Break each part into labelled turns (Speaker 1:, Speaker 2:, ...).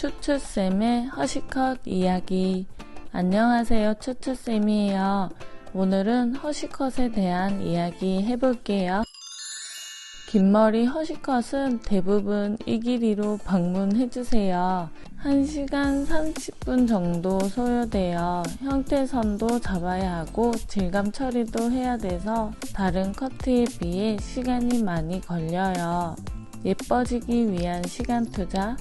Speaker 1: 추추쌤의 허시컷 이야기. 안녕하세요. 추추쌤이에요. 오늘은 허시컷에 대한 이야기 해볼게요. 긴 머리 허시컷은 대부분 이 길이로 방문해주세요. 1시간 30분 정도 소요돼요. 형태선도 잡아야 하고 질감 처리도 해야 돼서 다른 커트에 비해 시간이 많이 걸려요. 예뻐지기 위한 시간 투자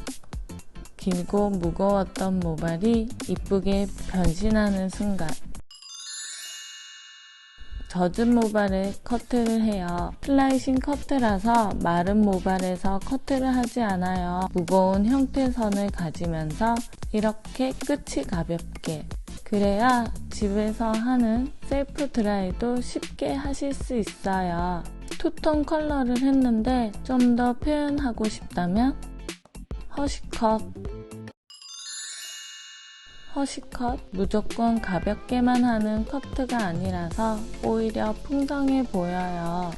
Speaker 1: 길고 무거웠던 모발이 이쁘게 변신하는 순간 젖은 모발에 커트를 해요. 플라이싱 커트라서 마른 모발에서 커트를 하지 않아요. 무거운 형태선을 가지면서 이렇게 끝이 가볍게 그래야 집에서 하는 셀프 드라이도 쉽게 하실 수 있어요. 투톤 컬러를 했는데 좀 더 표현하고 싶다면 허쉬컷 허쉬컷 무조건 가볍게만 하는 커트가 아니라서 오히려 풍성해 보여요.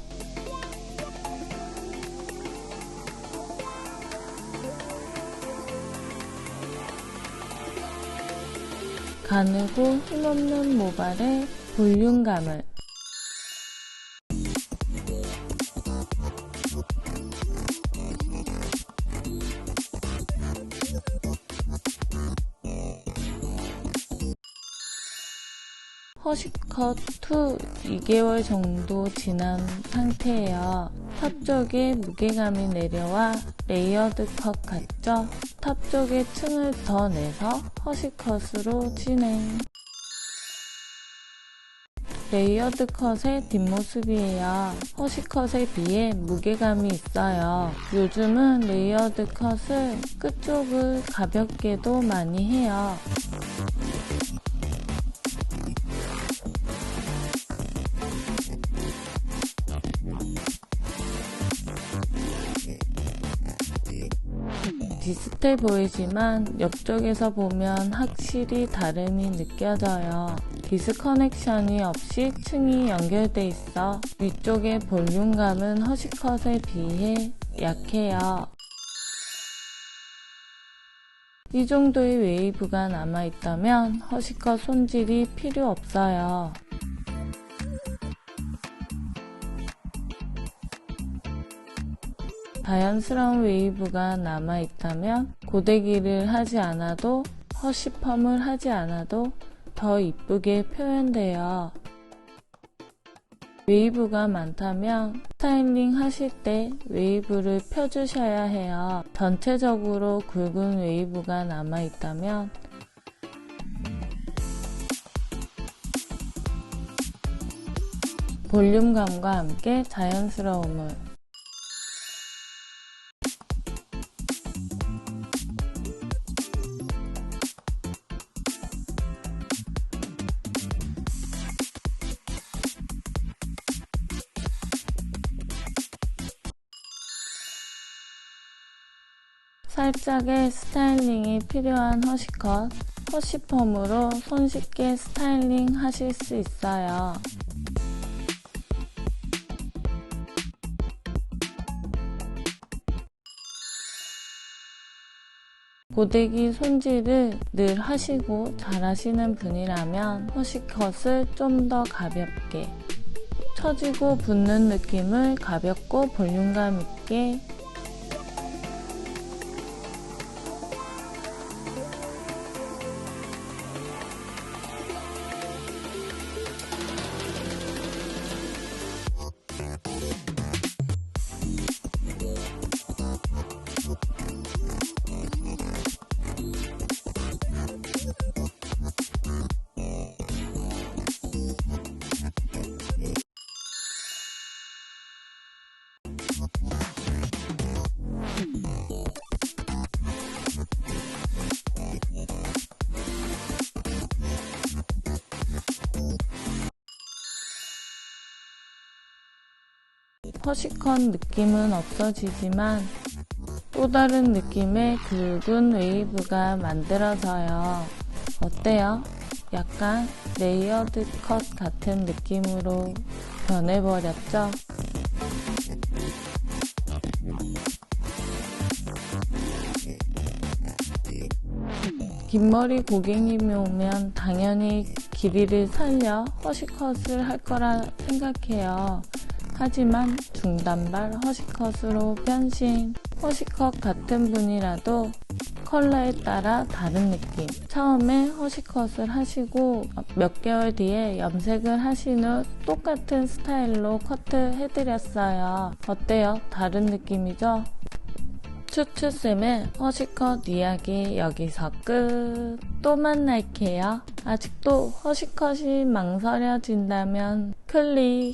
Speaker 1: 가누고 힘없는 모발에 볼륨감을 허쉬컷 2 2개월 정도 지난 상태예요. 탑 쪽에 무게감이 내려와 레이어드 컷 같죠? 탑 쪽에 층을 더 내서 허쉬컷으로 진행. 레이어드 컷의 뒷모습이에요. 허쉬컷에 비해 무게감이 있어요. 요즘은 레이어드 컷을 끝쪽을 가볍게도 많이 해요. 비슷해 보이지만 옆쪽에서 보면 확실히 다름이 느껴져요. 디스커넥션이 없이 층이 연결돼 있어 위쪽의 볼륨감은 허쉬컷에 비해 약해요. 이 정도의 웨이브가 남아있다면 허쉬컷 손질이 필요 없어요. 자연스러운 웨이브가 남아있다면 고데기를 하지 않아도 허쉬펌을 하지 않아도 더 이쁘게 표현돼요. 웨이브가 많다면 스타일링 하실 때 웨이브를 펴주셔야 해요. 전체적으로 굵은 웨이브가 남아있다면 볼륨감과 함께 자연스러움을 살짝의 스타일링이 필요한 허쉬컷 허쉬펌으로 손쉽게 스타일링 하실 수 있어요. 고데기 손질을 늘 하시고 잘 하시는 분이라면 허쉬컷을 좀 더 가볍게 처지고 붙는 느낌을 가볍고 볼륨감 있게 허시컷 느낌은 없어지지만 또 다른 느낌의 굵은 웨이브가 만들어져요. 어때요? 약간 레이어드 컷 같은 느낌으로 변해버렸죠? 긴 머리 고객님이 오면 당연히 길이를 살려 허시컷을 할 거라 생각해요. 하지만 중단발 허시컷으로 변신. 허시컷 같은 분이라도 컬러에 따라 다른 느낌. 처음에 허시컷을 하시고 몇 개월 뒤에 염색을 하신 후 똑같은 스타일로 커트 해드렸어요. 어때요? 다른 느낌이죠? 추추쌤의 허시컷 이야기 여기서 끝. 또 만날게요. 아직도 허시컷이 망설여진다면 클릭.